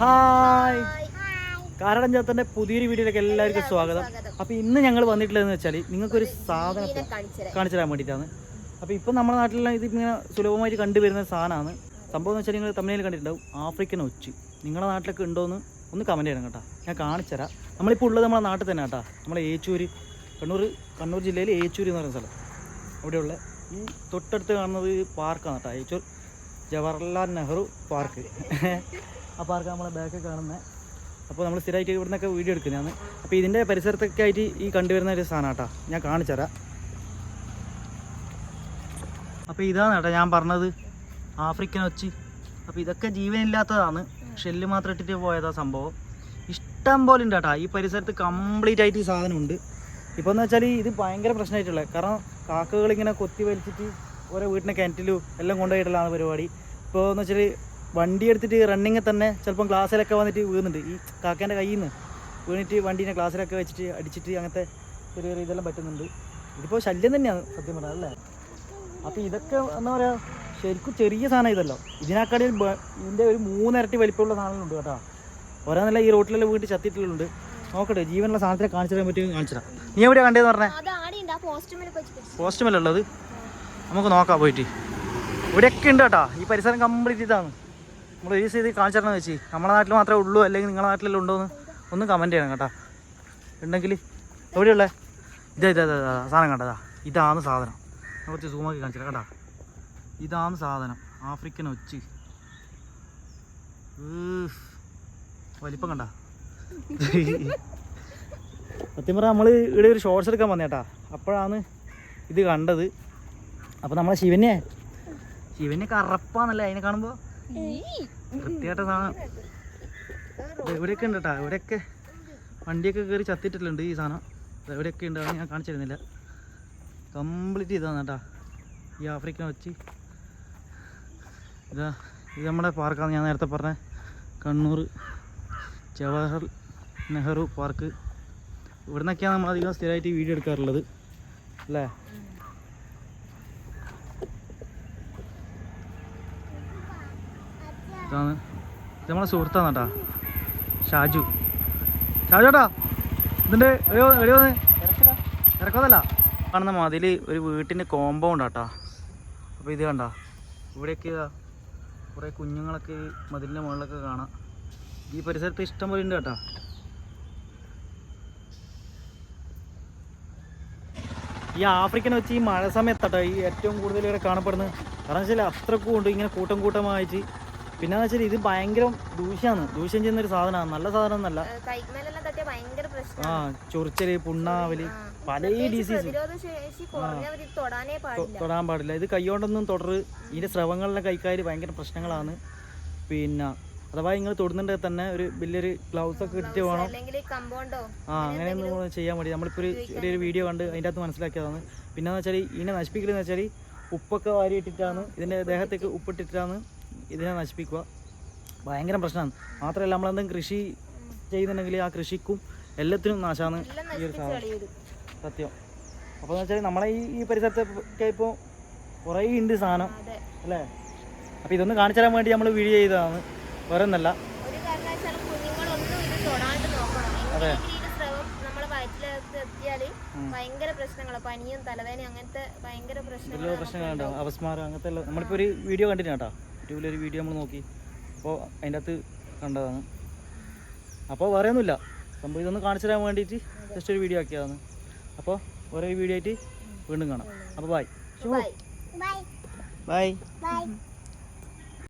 Hi. Karadan ചാത്തന്റെ പുതിയൊരു വീഡിയോയിലേക്ക് എല്ലാവർക്കും സ്വാഗതം. അപ്പൊ ഇന്ന് ഞങ്ങൾ വന്നിട്ടുള്ളതെന്ന് വെച്ചാൽ നിങ്ങൾക്കൊരു സാധനം കാണിച്ചു തരാൻ വേണ്ടിയിട്ടാണ്. അപ്പൊ ഇപ്പൊ നമ്മുടെ നാട്ടിലെല്ലാം ഇത് ഇങ്ങനെ സുലഭമായിട്ട് കണ്ടുവരുന്ന സാധനമാണ് സംഭവം എന്ന് വെച്ചാൽ നിങ്ങൾ തമിഴിൽ കണ്ടിട്ടുണ്ടാവും ആഫ്രിക്കൻ ഒച്ച്. നിങ്ങളുടെ നാട്ടിലൊക്കെ ഉണ്ടോയെന്ന് ഒന്ന് കമന്റ് ചെയ്യണം കേട്ടോ. ഞാൻ കാണിച്ചു തരാം നമ്മളിപ്പോൾ ഉള്ളത് നമ്മുടെ നാട്ടിൽ തന്നെ കേട്ടോ. നമ്മളെ ഏച്ചൂര് കണ്ണൂർ കണ്ണൂർ ജില്ലയിൽ ഏച്ചൂര് എന്ന് പറയുന്ന സ്ഥലം. അവിടെയുള്ള ഈ തൊട്ടടുത്ത് കാണുന്നത് പാർക്കാണ് കേട്ടോ. ഏച്ചൂർ ജവഹർലാൽ നെഹ്റു പാർക്ക് ആ പാർക്ക് നമ്മളെ ബാക്ക് കാണുന്നത് അപ്പോൾ നമ്മൾ സ്ഥിരമായിട്ട് ഇവിടെ നിന്നൊക്കെ വീഡിയോ എടുക്കുന്നതാണ്. അപ്പോൾ ഇതിന്റെ പരിസരത്തൊക്കെ ആയിട്ട് ഈ കണ്ടുവരുന്ന ഒരു സാധനം കേട്ടോ ഞാൻ കാണിച്ചു തരാം. അപ്പോൾ ഇതാണ് കേട്ടോ ഞാൻ പറഞ്ഞത് ആഫ്രിക്കൻ ഒച്ചി. അപ്പോൾ ഇതൊക്കെ ജീവനില്ലാത്തതാണ്. ഷെല്ല് മാത്രം ഇട്ടിട്ട് പോയതാ സംഭവം. ഇഷ്ടം പോലെ ഉണ്ട് കേട്ടോ ഈ പരിസരത്ത് കംപ്ലീറ്റ് ആയിട്ട് ഈ സാധനമുണ്ട്. ഇപ്പോൾ എന്ന് വെച്ചാൽ ഇത് ഭയങ്കര പ്രശ്നമായിട്ടുള്ളത് കാരണം കാക്കകളിങ്ങനെ കൊത്തി വലിച്ചിട്ട് ഓരോ വീട്ടിനെ കിണറ്റിലും എല്ലാം കൊണ്ടുപോയിട്ടുള്ളതാണ് പരിപാടി. ഇപ്പോൾ എന്ന് വെച്ചാൽ വണ്ടി എടുത്തിട്ട് റണ്ണിങ്ങിൽ തന്നെ ചിലപ്പം ക്ലാസ്സിലൊക്കെ വന്നിട്ട് വീഴുന്നുണ്ട്. ഈ കാക്കേന്റെ കയ്യിൽ നിന്ന് വീണിട്ട് വണ്ടീനെ ക്ലാസ്സിലൊക്കെ വെച്ചിട്ട് അടിച്ചിട്ട് അങ്ങനത്തെ ചെറിയ ചെറിയ ഇതെല്ലാം പറ്റുന്നുണ്ട്. ഇതിപ്പോൾ ശല്യം തന്നെയാണ് സത്യം പറഞ്ഞാൽ അല്ലേ? അപ്പോൾ ഇതൊക്കെ എന്താ പറയുക ശരിക്കും ചെറിയ സാധനം ഇതല്ലോ. ഇതിനേക്കാളിൽ ഇതിന്റെ ഒരു മൂന്നിരട്ടി വലിപ്പമുള്ള സാധനങ്ങളുണ്ട് കേട്ടോ. ഓരോന്നല്ല ഈ റോട്ടിലെല്ലാം വീട്ടിൽ ചത്തിട്ടുള്ളുണ്ട് നോക്കട്ടെ ജീവനുള്ള സാധനത്തിനെ കാണിച്ചു തരാൻ പറ്റുമെങ്കിൽ കാണിച്ചു തരാം. നീ എവിടെയാണ് കണ്ടതെന്ന് പറഞ്ഞേ? പോസ്റ്റുമല്ല ഉള്ളത്? നമുക്ക് നോക്കാം പോയിട്ട്. ഇവിടെയൊക്കെ ഉണ്ട് കേട്ടോ. ഈ പരിസരം കംപ്ലീറ്റ് ഇതാണ്. നമ്മൾ യൂസ് ചെയ്ത് കാണിച്ചു തരണം വെച്ച് നമ്മുടെ നാട്ടിൽ മാത്രമേ ഉള്ളൂ അല്ലെങ്കിൽ നിങ്ങളുടെ നാട്ടിലെല്ലാം ഉണ്ടോ എന്ന് ഒന്ന് കമന്റ് ചെയ്യണം കേട്ടോ. ഉണ്ടെങ്കിൽ എവിടെയുള്ള? ഇതാ ഇതാ ഇതാ, സാധനം കണ്ടതാ ഇതാണ് സാധനം. ഞാൻ കുറച്ച് സൂമാക്കി കാണിച്ചു തരാം കേട്ടോ. ഇതാണ് സാധനം. ആഫ്രിക്കൻ ഒച്ച്. വലിപ്പം കണ്ട? സത്യം പറഞ്ഞാൽ നമ്മൾ ഇവിടെ ഒരു ഷോർട്സ് എടുക്കാൻ വന്നേട്ടാ അപ്പോഴാണ് ഇത് കണ്ടത്. അപ്പോൾ നമ്മളെ ശിവനെ ശിവനെ കറപ്പാന്നല്ലേ അതിനെ കാണുമ്പോൾ ഇവിടെയൊക്കെ ഉണ്ട് കേട്ടോ ഇവിടെയൊക്കെ വണ്ടിയൊക്കെ കയറി ചത്തിട്ടിട്ടുണ്ട് ഈ സാധനം. ഇവിടെയൊക്കെ ഉണ്ട്. ഞാൻ കാണിച്ചിരുന്നില്ല കംപ്ലീറ്റ് ഇതാണ് കേട്ടോ ഈ ആഫ്രിക്കൻ വെച്ച്. ഇതാ ഇത് നമ്മുടെ പാർക്കാണ് ഞാൻ നേരത്തെ പറഞ്ഞ. കണ്ണൂർ ജവഹർ നെഹ്റു പാർക്ക്. ഇവിടുന്നൊക്കെയാണ് നമ്മൾ അധികം സ്ഥിരമായിട്ട് വീഡിയോ എടുക്കാറുള്ളത്. അല്ലേ? ഇതാണ് ഇത് നമ്മളെ സുഹൃത്താണ് കേട്ടാ ഷാജു. ഷാജു ചേട്ടാ ഇതിന്റെ എവിടെയോ എവിടെയോ ഇറക്കതല്ല. കാണുന്ന മതിൽ ഒരു വീട്ടിന്റെ കോമ്പൗണ്ട് ആട്ടാ അപ്പോൾ ഇത് കണ്ട. ഇവിടെയൊക്കെ കുറേ കുഞ്ഞുങ്ങളൊക്കെ ഈ മതിലിന്റെ മുകളിലൊക്കെ കാണാം. ഈ പരിസരത്ത് ഇഷ്ടം പോലെ ഉണ്ട് കേട്ടാ. ഈ ആഫ്രിക്കൻ വെച്ച് ഈ മഴ സമയത്താട്ടോ ഈ ഏറ്റവും കൂടുതൽ ഇവിടെ കാണപ്പെടുന്നത്. കാരണം വെച്ചാൽ അത്രക്കും ഉണ്ട് ഇങ്ങനെ കൂട്ടം കൂട്ടമായിട്ട്. പിന്നെ വെച്ചാൽ ഇത് ഭയങ്കര ദൂഷ്യമാണ് ദൂഷ്യം ചെയ്യുന്ന ഒരു സാധനമാണ്. നല്ല സാധനം എന്നല്ല ആ ചൊറിച്ചൽ പുണ്ണാവൽ പല ഡിസീസ് തൊടാൻ പാടില്ല. ഇത് കൈകൊണ്ടൊന്നും തുടർ ഇതിന്റെ സ്രവങ്ങളിലെ കൈക്കാര് ഭയങ്കര പ്രശ്നങ്ങളാണ്. പിന്നെ അഥവാ നിങ്ങൾ തൊടുന്നുണ്ടെങ്കിൽ തന്നെ ഒരു വലിയൊരു ഗ്ലൗസ് ഒക്കെ ഇട്ടിട്ട് വേണം. ആ അങ്ങനെയൊന്നും ചെയ്യാൻ വേണ്ടി. നമ്മളിപ്പോൾ ഒരു ചെറിയൊരു വീഡിയോ കണ്ട് അതിന്റെ അകത്ത് മനസ്സിലാക്കിയതാണ്. പിന്നെ വെച്ചാൽ ഇതിനെ നശിപ്പിക്കലെന്ന് വെച്ചാൽ ഉപ്പൊക്കെ വാരി ഇട്ടിട്ടാണ് ഇതിന്റെ ദേഹത്തേക്ക് ഉപ്പിട്ടിട്ടാണ് ഇതിനെ നശിപ്പിക്കുക. ഭയങ്കര പ്രശ്നമാണ്. മാത്രമല്ല നമ്മളെന്തെങ്കിലും കൃഷി ചെയ്യുന്നുണ്ടെങ്കിൽ ആ കൃഷിക്കും എല്ലാത്തിനും നാശമാണ് ഈ ഒരു സാധനം. സത്യം. അപ്പോൾ എന്ന് വെച്ചാൽ നമ്മളെ ഈ ഈ പരിസരത്തൊക്കെ ഇപ്പോൾ കുറേ ഉണ്ട് സാധനം. അല്ലേ? അപ്പോൾ ഇതൊന്ന് കാണിച്ചു തരാൻ വേണ്ടി നമ്മൾ വീഡിയോ ചെയ്തതാണ്. വേറെ ഒന്നല്ല അതെ. ഭയങ്കര പ്രശ്നങ്ങളാണ് പനിയും തലവേദനയും അങ്ങനത്തെ ഭയങ്കര പ്രശ്നങ്ങളുണ്ടാവും അപസ്മാരം അങ്ങനത്തെ നമ്മളിപ്പോ ഒരു വീഡിയോ കണ്ടിട്ട് ഒരു വീഡിയോ നമ്മൾ നോക്കി. അപ്പോൾ അതിന്റെ അകത്ത് കണ്ടതാണ്. അപ്പോൾ വേറെ ഒന്നുമില്ല സംഭവം ഇതൊന്ന് കാണിച്ചു തരാൻ വേണ്ടിയിട്ട് ജസ്റ്റ് ഒരു വീഡിയോ ആക്കിയതാണ്. അപ്പോൾ വേറെ ഒരു വീഡിയോ ആയിട്ട് വീണ്ടും കാണാം. അപ്പോൾ ബൈ ബൈ ബൈ ബൈ